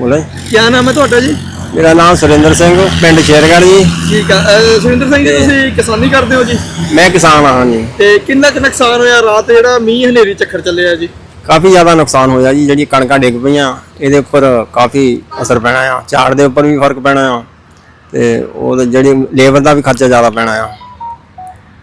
ਬੋਲੇ ਕੀ ਨਾਮ ਹੈ ਤੁਹਾਡਾ ਜੀ? ਮੇਰਾ ਨਾਮ ਸੁਰਿੰਦਰ ਸਿੰਘ ਪਿੰਡ ਸ਼ੇਰਗੜ੍ਹ ਜੀ। ਠੀਕ ਆ। ਅਹ ਸੁਰਿੰਦਰ ਸਿੰਘ ਜੀ ਤੁਸੀਂ ਕਿਸਾਨੀ ਕਰਦੇ ਹੋ ਜੀ? ਮੈਂ ਕਿਸਾਨ ਹਾਂ ਜੀ। ਤੇ ਕਿੰਨਾ ਕੁ ਨੁਕਸਾਨ ਹੋਇਆ? ਰਾਤ ਜਿਹੜਾ ਮੀਂਹ ਹਨੇਰੀ ਝੱਖਰ ਚੱਲਿਆ ਜੀ। ਕਾਫੀ ਜ਼ਿਆਦਾ ਨੁਕਸਾਨ ਹੋਇਆ ਜੀ ਜਿਹੜੀ ਕਣਕਾਂ ਡਿੱਗ ਪਈਆਂ ਇਹਦੇ ਉੱਪਰ ਕਾਫੀ ਅਸਰ ਪੈਣਾ ਆ। ਝਾੜ ਦੇ ਉੱਪਰ ਵੀ ਫ਼ਰਕ ਪੈਣਾ ਆ। ਤੇ ਉਹ ਜਿਹੜੀ ਲੇਬਰ ਦਾ ਵੀ ਖਰਚਾ ਜ਼ਿਆਦਾ ਪੈਣਾ ਆ।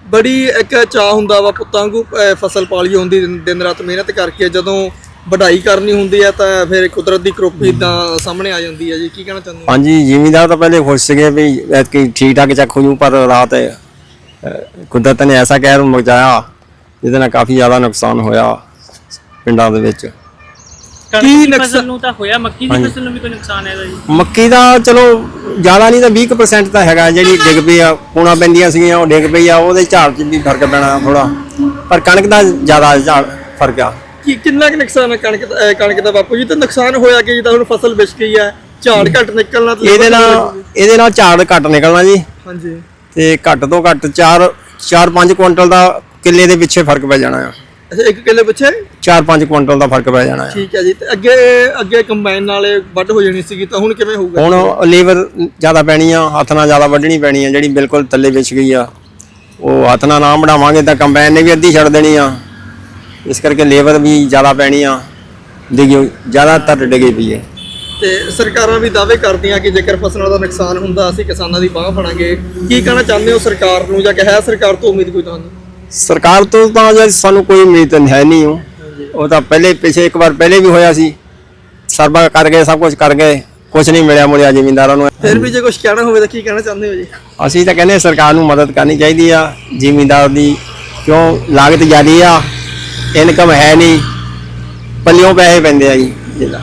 ਬੜੀ ਇੱਕ ਚਾਹ ਹੁੰਦਾ ਵਾ ਪੁੱਤਾਂ ਅਹ ਫਸਲ ਪਾਲੀ ਹੁੰਦੀ ਦਿਨ ਰਾਤ ਮਿਹਨਤ ਕਰਕੇ ਜਦੋਂ ਵਢਾਈ ਕਰਨੀ ਹੁੰਦੀ ਹੈ ਤਾਂ ਫਿਰ ਕੁਦਰਤ ਦੀ ਕਰੋਪੀ ਇਦਾਂ ਸਾਹਮਣੇ ਆ ਜਾਂਦੀ ਹੈ ਜੀ ਕੀ ਕਹਿਣਾ ਚਾਹੁੰਦੇ ਹੋ? ਹਾਂਜੀ ਜ਼ਿਮੀਂਦਾਰ ਤਾਂ ਪਹਿਲੇ ਖੁਸ਼ ਸੀਗੇ ਵੀ ਐਤਕੀ ਠੀਕ ਠਾਕ ਚੱਕ ਹੋ ਜੂ ਪਰ ਰਾਤ ਕੁਦਰਤ ਨੇ ਐਸਾ ਕਹਿਰ ਮਚਾਇਆ ਜਿਹਦੇ ਨਾਲ ਕਾਫੀ ਜ਼ਿਆਦਾ ਨੁਕਸਾਨ ਹੋਇਆ ਪਿੰਡਾਂ ਦੇ ਵਿੱਚ। ਕੀ ਦੀ ਨੁਕਸਾ- ਫਸਲ ਨੂੰ ਤਾਂ ਹੋਇਆ ਮੱਕੀ ਦੀ ਫਸਲ ਨੂੰ ਵੀ ਕੋਈ ਨੁਕਸਾਨ ਜੀ? ਮੱਕੀ ਦਾ ਚਲੋ ਜ਼ਿਆਦਾ ਨਹੀਂ ਤਾਂ 20% ਤਾਂ ਹੈਗਾ ਜਿਹੜੀ ਡਿੱਗ ਪਈ ਆ ਪੂਣਾ ਪੈਂਦੀਆਂ ਸੀਗੀਆਂ ਉਹ ਡਿੱਗ ਪਈ ਆ ਉਹਦੇ ਝਾੜ 'ਚ ਵੀ ਫ਼ਰਕ ਪੈਣਾ ਥੋੜਾ ਪਰ ਕਣਕ ਦਾ ਜ਼ਿਆਦਾ ਝਾੜ ਫ਼ਰਕ ਆ। ਕੀ ਕਿੰਨਾ ਕੁ ਨੁਕਸਾਨ ਹੈ ਕਣਕ ਦਾ- ਅਹ ਕਣਕ ਦਾ ਬਾਪੂ ਜੀ? ਤਾਂ ਨੁਕਸਾਨ ਹੋਇਆ ਕਿ ਜਿੱਦਾਂ ਹੁਣ ਫਸਲ ਵਿਛ ਗਈ ਹੈ ਝਾੜ ਘੱਟ ਨਿਕਲਣਾ ਤੇ ਇਹਦੇ ਨਾਲ ਇਹਦੇ ਨਾਲ ਝਾੜ ਘੱਟ ਨਿਕਲਣਾ ਜੀ। ਹਾਂਜੀ। ਤੇ ਘੱਟ ਤੋਂ ਘੱਟ 4 4-5 ਕੁਇੰਟਲ ਦਾ ਕਿੱਲੇ ਦੇ ਪਿੱਛੇ ਫ਼ਰਕ ਪੈ ਜਾਣਾ ਆ। ਅੱਛਾ ਇੱਕ ਕਿੱਲੇ ਪਿੱਛੇ? 4-5 ਕੁਇੰਟਲ ਦਾ ਫ਼ਰਕ ਪੈ ਜਾਣਾ ਆ। ਠੀਕ ਹੈ ਜੀ। ਤੇ ਅੱਗੇ ਅੱਗੇ ਕੰਬਾਈਨ ਨਾਲੇ ਵੱਢ ਹੋ ਜਾਣੀ ਸੀਗੀ ਤਾਂ ਹੁਣ ਕਿਵੇਂ ਹੋਊਗਾ? ਹੁਣ ਲੇਬਰ ਜ਼ਿਆਦਾ ਪੈਣੀ ਆ ਹੱਥ ਨਾਲ ਜ਼ਿਆਦਾ ਵੱਢਣੀ ਪੈਣੀ ਆ ਜਿਹੜੀ ਬਿਲਕੁਲ ਥੱਲੇ ਵਿਛ ਗਈ ਆ। ਉਹ ਹੱਥ ਨਾਲ ਨਾ ਵਢਾਵਾਂਗੇ ਤਾਂ ਕੰਬਾਈਨ ਨੇ ਵੀ ਅੱਧੀ ਛੱਡ ਦੇਣੀ ਆ। ਇਸ ਕਰਕੇ ਲੇਬਰ ਵੀ ਜ਼ਿਆਦਾ ਪੈਣੀ ਆ। ਡਿੱਗੀ ਜ਼ਿਆਦਾਤਰ ਡਿੱਗੀ ਪਈ ਹੈ ਤੇ ਸਰਕਾਰਾਂ ਵੀ ਦਾਅਵੇ ਕਰਦੀਆਂ ਕਿ ਜੇਕਰ ਫਸਲਾਂ ਦਾ ਨੁਕਸਾਨ ਹੁੰਦਾ ਅਸੀਂ ਕਿਸਾਨਾਂ ਦੀ ਬਾਹ ਫੜਾਂਗੇ। ਕੀ ਕਹਿਣਾ ਚਾਹੁੰਦੇ ਹੋ ਸਰਕਾਰ ਨੂੰ ਜਾਂ ਕਿ ਹੈ ਸਰਕਾਰ ਤੋਂ ਉਮੀਦ ਕੋਈ ਤੁਹਾਨੂੰ? ਸਰਕਾਰ ਤੋਂ ਤਾਂ ਜੇ ਸਾਨੂੰ ਕੋਈ ਉਮੀਦ ਤਾਂ ਹੈ ਨਹੀਂ ਉਹ ਉਹ ਤਾਂ ਪਹਿਲੇ ਪਿਛੇ ਇੱਕ ਵਾਰ ਪਹਿਲੇ ਵੀ ਹੋਇਆ ਸੀ। ਸਰਵਾ ਕਰ ਗਏ ਸਭ ਕੁਝ ਕਰ ਗਏ। ਕੁਝ ਨਹੀਂ ਮਿਲਿਆ ਮੁੜਿਆ ਜ਼ਿਮੀਂਦਾਰਾਂ ਨੂੰ। ਫਿਰ ਵੀ ਜੇ ਕੁਝ ਕਹਿਣਾ ਹੋਵੇ ਤਾਂ ਕੀ ਕਹਿਣਾ ਚਾਹੁੰਦੇ ਹੋ ਜੀ? ਅਸੀਂ ਤਾਂ ਕਹਿੰਦੇ ਸਰਕਾਰ ਨੂੰ ਮਦਦ ਕਰਨੀ ਚਾਹੀਦੀ ਆ। ਜ਼ਿਮੀਂਦਾਰ ਦੀ ਕਿਉਂ ਲਾਗਤ ਜ਼ਿਆਦੀ ਆ? ਇਨਕਮ ਹੈ ਨਹੀਂ ਪੱਲਿਓਂ ਪੈਸੇ ਪੈਂਦੇ ਆ ਜੀ ਜਿੱਦਾਂ।